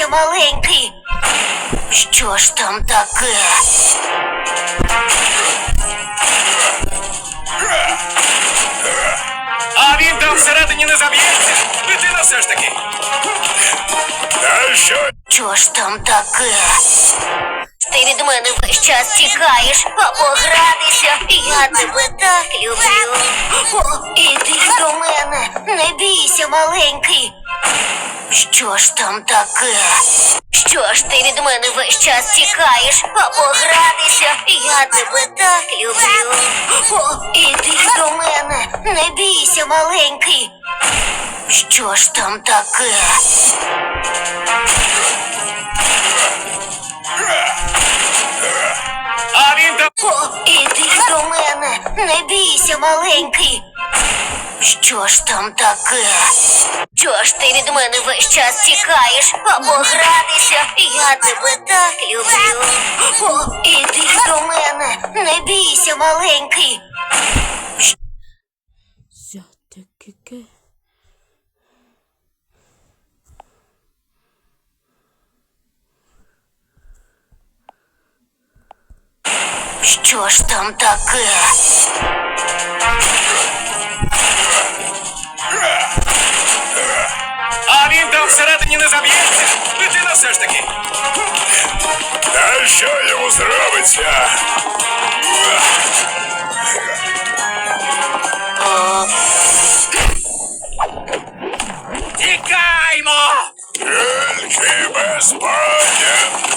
не маленький. Що ж там таке? А він там всередині не заб'ється. Дитина все ж таки. Та що? Що ж там таке? Ти від мене весь час тікаєш, а погратися я тебе так люблю. О, іди до мене, не бійся, маленький. Що ж там таке? Що ж ти від мене весь час тікаєш, а погратися я тебе так люблю. О, іди до мене, не бійся, маленький. Що ж там таке? О, іди до мене, не бійся, маленький. Що ж там таке? Що ж ти від мене весь час тікаєш, а погратися я тебе так люблю. О, іди до мене, не бійся, маленький. Зятекеке. Що ж там таке? не заб'ється. Дитина все ж таки. А що йому зробиться? Тікаймо! Тільки без пані!